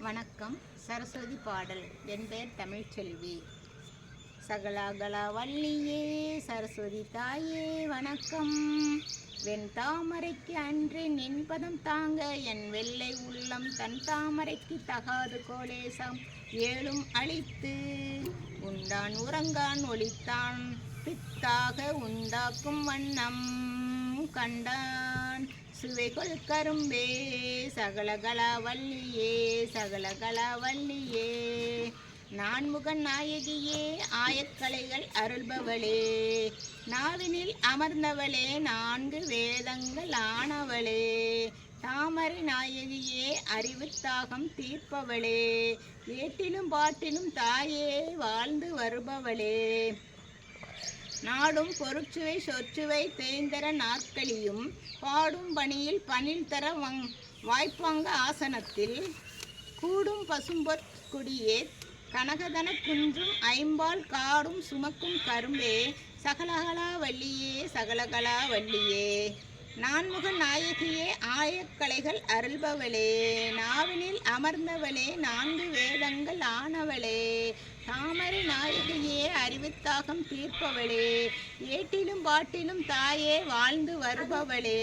வணக்கம். சரஸ்வதி பாடல். என் பெயர் தமிழ்ச்செல்வி. சகலாகலா வள்ளியே சரஸ்வதி தாயே வணக்கம். வெண் தாமரைக்கு அன்று நின்பதம் தாங்க என் வெள்ளை உள்ளம் தன் தாமரைக்கு தகாது கோலேசம். ஏழும் அழித்து உண்டான் உறங்கான் ஒளித்தான் பித்தாக உண்டாக்கும் வண்ணம். கண்டான். சுவைகொள் கரும்பே சகலகலா வள்ளியே சகலகலா வள்ளியே நான்முகன் நாயகியே ஆயக்கலைகள் அருள்பவளே. நாவினில் அமர்ந்தவளே நான்கு வேதங்கள் ஆனவளே. தாமரை நாயகியே அறிவுத்தாகம் தீர்ப்பவளே. ஏட்டிலும் பாட்டிலும் தாயே வாழ்ந்து வருபவளே. நாடும் பொருட்சுவை சொற்சுவை தேய்ந்தர நாற்களியும் பாடும் பணியில் பணில் தர வங் வாய்ப்பாங்க ஆசனத்தில் கூடும் பசும்பொற் குடியே கனகதன குன்றும் ஐம்பால் காடும் சுமக்கும் கரும்பே சகலகலா வள்ளியே சகலகலா வள்ளியே. நான்முக நாயகியே ஆயக்கலைகள் அருள்பவளே நாவினில் அமர்ந்தவளே நான்கு வேதங்கள் ஆனவளே தாமரை நாயகியே அறிவுத்தாகம் தீர்ப்பவளே ஏட்டிலும் பாட்டிலும் தாயே வாழ்ந்து வருபவளே.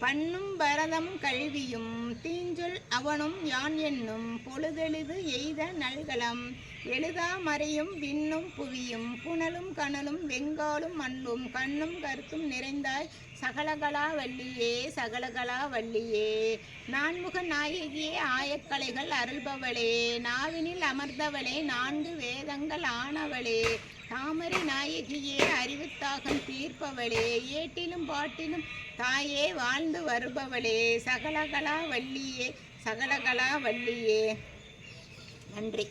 பண்ணும் பரதம் கல்வியும் தீஞ்சொல் அவனும் யான் என்னும் பொழுதெழுது எய்த நல்கலம் எழுதா மறையும் விண்ணும் புவியும் புனலும் கனலும் வெங்காலும் மண்ணும் கண்ணும் கருத்தும் நிறைந்தாய் சகலகலா வள்ளியே சகலகலா வள்ளியே. நான்முக நாயகியே ஆயக்கலைகள் அருள்பவளே. நாவினில் அமர்ந்தவளே நான்கு வேதங்கள் ஆனவளே. தாமரை நாயகியே அறிவுத்தாகம் தீர்ப்பவளே ஏட்டிலும் பாட்டிலும் தாயே வாழ்ந்து வருபவளே சகலகலா வள்ளியே சகலகலா வள்ளியே. நன்றி.